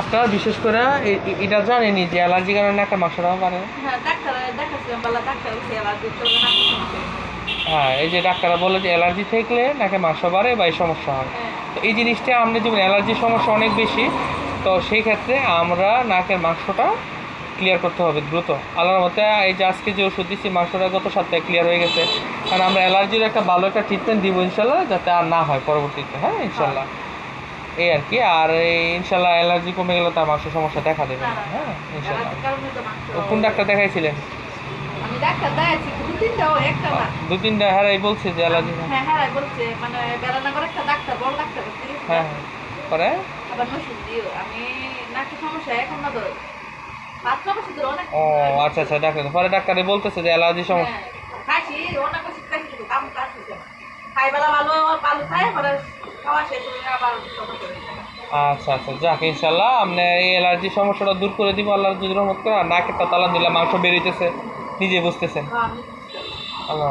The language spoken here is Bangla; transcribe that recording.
আপনারা বিশেষ করে এটা জানেনি যে অ্যালার্জি কারণে একটা মাংস দেওয়া পারে হ্যাঁ ডাক্তার দেখাচ্ছিলাম বলা ডাক্তার বলছে অ্যালার্জি চলবে না হ্যাঁ এই যে ডাক্তাররা বলে যে অ্যালার্জি থাকলে নাকি মাংস বাড়ে বা এই সমস্যা হয়। হ্যাঁ। তো এই জিনিসটা আমরা যেমন অ্যালার্জির সমস্যা অনেক বেশি। তো সেই ক্ষেত্রে আমরা নাকের মাংসটা ক্লিয়ার করতে হবে দ্রুত। আল্লাহর মতে এই যে আজকে যে ওষুধ দিচ্ছি মাংসটা গত সপ্তাহে ক্লিয়ার হয়ে গেছে। কারণ আমরা অ্যালার্জির একটা ভালো একটা ট্রিটমেন্ট দিব ইনশাল্লাহ যাতে আর না হয় পরবর্তীতে হ্যাঁ ইনশাল্লাহ। এই আর কি আর ইনশাল্লাহ অ্যালার্জি কমে গেলে তার মাংসের সমস্যা দেখা দেবে হ্যাঁ ইনশাল্লাহ। কোন ডাক্তার দেখাইছিলেন? আমি ডাক্তার দেখাচ্ছি দু তিনটা হারাই বলছে যে অ্যালার্জি হ্যাঁ হ্যাঁ বলছে মানে একটা ডাক্তার বড় ডাক্তার। হ্যাঁ হ্যাঁ পরে আবার দিও আমি নাকি সমস্যা এখন না ও আচ্ছা আচ্ছা ডাক্তার পরে ডাক্তারে বলতেছে যে অ্যালার্জি সমস্যা। হ্যাঁ, খাইছি অনেক কাম কাজ খাইবেলা ভালো আচ্ছা আচ্ছা যাক ইনশাল্লাহ আপনি এই অ্যালার্জি সমস্যাটা দূর করে দিব আল্লাহর যদি রহমত করে আর নাকের তালা দিলে মাংস বেরিয়েছে নিজে বুঝতেছেন হ্যাঁ, আল্লাহ।